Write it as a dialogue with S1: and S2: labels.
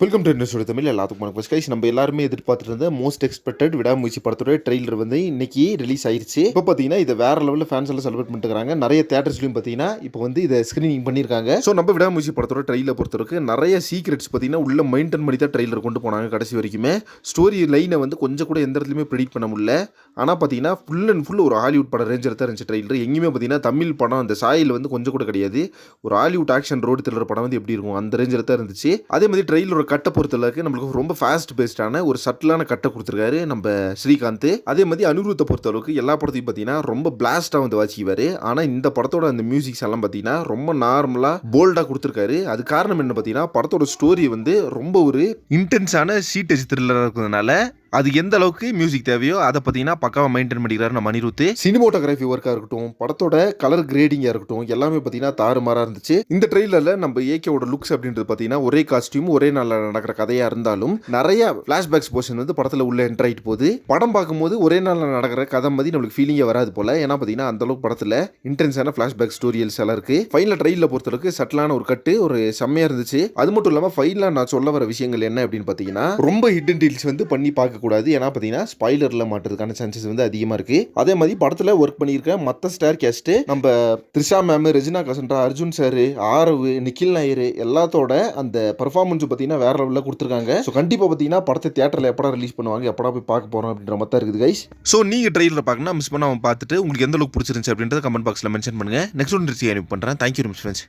S1: Welcome to industry Tamil எல்லாத்துக்கும் வணக்கம். Guys நம்ம எல்லாருமே எதிர்பார்த்துட்டு இருந்த மோஸ்ட் எக்ஸ்பெக்டட் விடாமுயற்சி படத்தோட ட்ரெய்லர் வந்து இன்னைக்கு ரிலீஸ் ஆயிருச்சு. இப்போ பார்த்தீங்கன்னா இதை வேற லெவலில் ஃபேன்ஸ் எல்லாம் செலிப்ரேட் பண்ணிட்டு இருக்காங்க நிறைய தேட்டர்ஸ்லையும் பார்த்தீங்கன்னா இப்போ வந்து இதை ஸ்க்ரீனிங் பண்ணியிருக்காங்க. ஸோ நம்ம விடாமுயற்சி படத்தோட ட்ரெயிலர் பொறுத்தவரைக்கும் நிறைய சீக்ரெட்ஸ் பார்த்தீங்கன்னா உள்ள மெயின்டைன் பண்ணி தான் ட்ரெயிலர் கொண்டு போனாங்க கடைசி வரைக்குமே. ஸ்டோரி லைனை வந்து கொஞ்சம் கூட எந்த இடத்துலையுமே ப்ரிடிக் பண்ண முடியல. ஆனால் பார்த்தீங்கன்னா ஃபுல் அண்ட் ஃபுல் ஒரு ஹாலிவுட் படம் ரேஞ்சர் தான் இருந்துச்சு ட்ரெயிலர் எங்கேயுமே பார்த்தீங்கன்னா தமிழ் படம் அந்த சாயில் வந்து கொஞ்சம் கூட கிடையாது. ஒரு ஹாலிவுட் ஆக்ஷன் ரோடு த்ரில்லர் படம் வந்து எப்படி இருக்கும்? அந்த ரேஞ்சில் தான் இருந்துச்சு. அதே மாதிரி ட்ரெயிலரோட கட்டை பொறுத்தளவுக்கு நம்மளுக்கு ரொம்ப ஃபாஸ்ட் பேஸ்டான ஒரு சட்டிலான கட்டை கொடுத்துருக்காரு நம்ம ஸ்ரீகாந்த். அதே மாதிரி அனிருத்தை பொறுத்தளவுக்கு எல்லா படத்தையும் பார்த்தீங்கன்னா ரொம்ப பிளாஸ்டாக வந்து வாசிக்குவார். ஆனால் இந்த படத்தோட அந்த மியூசிக்ஸ் எல்லாம் பார்த்தீங்கன்னா ரொம்ப நார்மலாக போல்டாக கொடுத்துருக்காரு. அது காரணம் என்ன பார்த்தீங்கன்னா படத்தோட ஸ்டோரி வந்து ரொம்ப ஒரு இன்டென்ஸான சீட்டேஜ் த்ரில்லராக இருக்கிறதுனால அது எந்த அளவுக்கு மியூசிக் தேவையோ அதை பார்த்தீங்கன்னா பக்காவாக மெயின்டைன் பண்ணிக்கிறாரு நம்ம அனிருத்து சினிமோட்டோகிராஃபி ஒர்க்காக இருக்கட்டும் படத்தோட கலர் கிரேடிங்காக இருக்கட்டும் எல்லாமே பார்த்தீங்கன்னா தாறுமாறாக இருந்துச்சு. இந்த ட்ரெயிலரில் நம்ம ஏகேவோட லுக்ஸ் அப்படின்றது பார்த்தீங்கன்னா ஒரே காஸ்டியூம் ஒரே நாளில் நடக்கிற கதையாக இருந்தாலும் நிறைய ஃப்ளாஷ்பேக்ஸ் போர்ஷன் வந்து படத்தில் உள்ள என்டர் ஆகிட்டு போகுது. படம் பார்க்கும்போது ஒரே நாளில் நடக்கிற கதை மாதிரி நம்மளுக்கு ஃபீலிங்கே வராது போல. ஏன்னா பார்த்தீங்கன்னா அந்த அளவுக்கு படத்தில் இன்டென்ஸான ஃப்ளாஷ்பேக் ஸ்டோரியல்ஸ் எல்லாம் இருக்குது ஃபைனல் ட்ரெயிலில் பொறுத்தளவுக்கு சட்டிலான ஒரு கட்டு ஒரு செம்மையாக இருந்துச்சு. அது மட்டும் இல்லாமல் ஃபைனலாக நான் சொல்ல வர விஷயங்கள் என்ன அப்படின்னு பார்த்தீங்கன்னா ரொம்ப ஹிடன் டீல்ஸ் வந்து பண்ணி பார்க்கக்கூடாது. ஏன்னா பார்த்தீங்கன்னா ஸ்பாய்லரில் மாட்டுறதுக்கான சான்சஸ் வந்து அதிகமாக இருக்குது அதே மாதிரி படத்தில் ஒர்க் பண்ணியிருக்க மற்ற ஸ்டார் கேஸ்ட்டு நம்ம த்ரிஷா மேம் ரெஜினா கசன்ட்ரா அர்ஜுன் சார் ஆரவு நிக்கில் நாயர் எல்லாத்தோட அந்த பர்ஃபார்மன்ஸ் பார்த்தீங்கன்னா வேற லெவலில் கொடுத்துருக்காங்க. ஸோ கண்டிப்பாக பார்த்தீங்கன்னா படத்தை தேட்டரில் எப்படா ரிலீஸ் பண்ணுவாங்க எப்படா போய் பார்க்க போகிறோம் அப்படின்ற மாதிரி தான் இருக்குது கைஸ் ஸோ நீங்கள் ட்ரெயிலில் பார்க்கணும் மிஸ் பண்ணாமல் பார்த்துட்டு உங்களுக்கு எந்த அளவுக்கு பிடிச்சிருந்துச்சு அப்படின்றத கமெண்ட் பாக்ஸில் மென்ஷன் பண்ணுங்கள் நெக்ஸ்ட் ஒன்று ரிசி அனுப்பி பண்ணுறேன் தேங்க்யூ மிஸ் ஃப்ரெண்ட்ஸ்